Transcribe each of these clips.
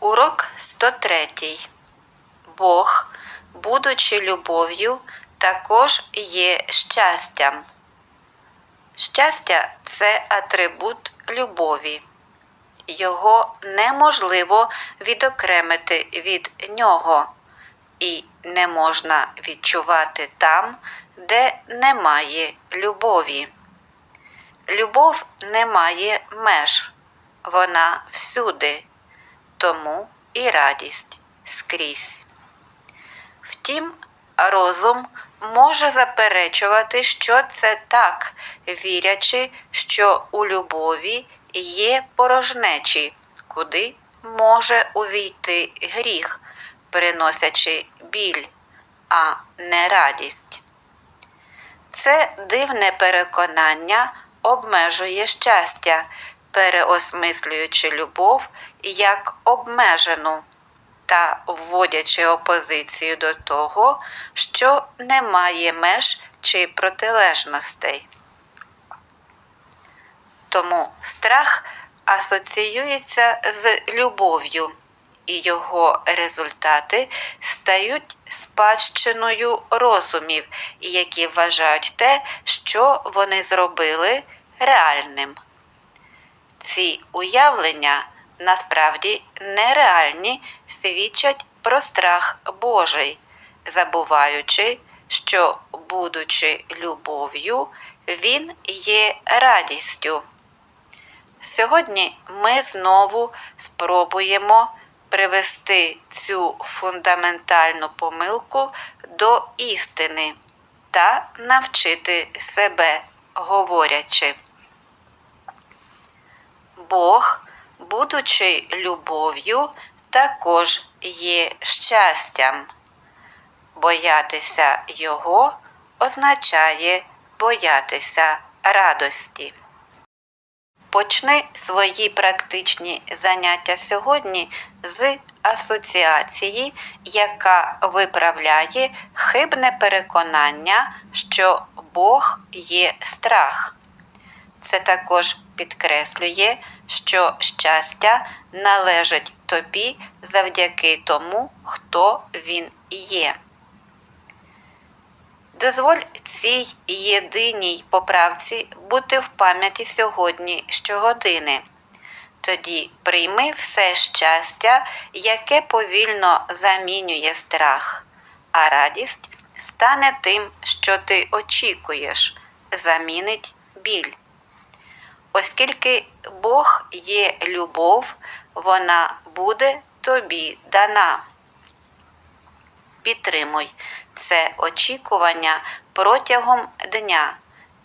Урок 103. Бог, будучи любов'ю, також є щастям. Щастя це атрибут любові. Його неможливо відокремити від нього, і не можна відчувати там, де немає любові. Любов не має меж, вона всюди, тому і радість скрізь. Втім, розум може заперечувати, що це так, вірячи, що у любові є порожнечі, куди може увійти гріх, приносячи біль, а не радість. Це дивне переконання обмежує щастя, переосмислюючи любов як обмежену та вводячи опозицію до того, що не має меж чи протилежностей. Тому страх асоціюється з любов'ю, і його результати стають спадщиною розумів, які вважають те, що вони зробили реальним. Ці уявлення насправді нереальні свідчать про страх Божий, забуваючи, що, будучи любов'ю, він є радістю. Сьогодні ми знову спробуємо привести цю фундаментальну помилку до істини та навчити себе, говорячи. Бог, будучи любов'ю, також є щастям. Боятися Його означає боятися радості. Почни свої практичні заняття сьогодні з асоціації, яка виправляє хибне переконання, що Бог є страх. Це також підкреслює, що щастя належить тобі завдяки тому, хто він є. Дозволь цій єдиній поправці бути в пам'яті сьогодні щогодини. Тоді прийми все щастя, яке повільно замінює страх, а радість стане тим, що ти очікуєш, замінить біль. Оскільки Бог є любов, вона буде тобі дана. Підтримуй це очікування протягом дня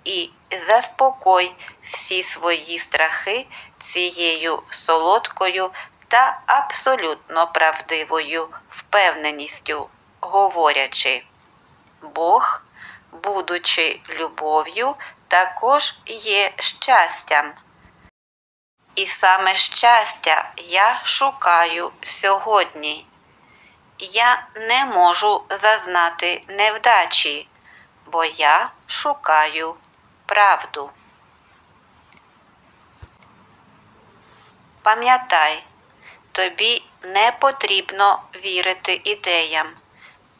і заспокой всі свої страхи цією солодкою та абсолютно правдивою впевненістю, говорячи, Бог, будучи любов'ю, також є щастям. І саме щастя я шукаю сьогодні. Я не можу зазнати невдачі, бо я шукаю правду. Пам'ятай, тобі не потрібно вірити ідеям.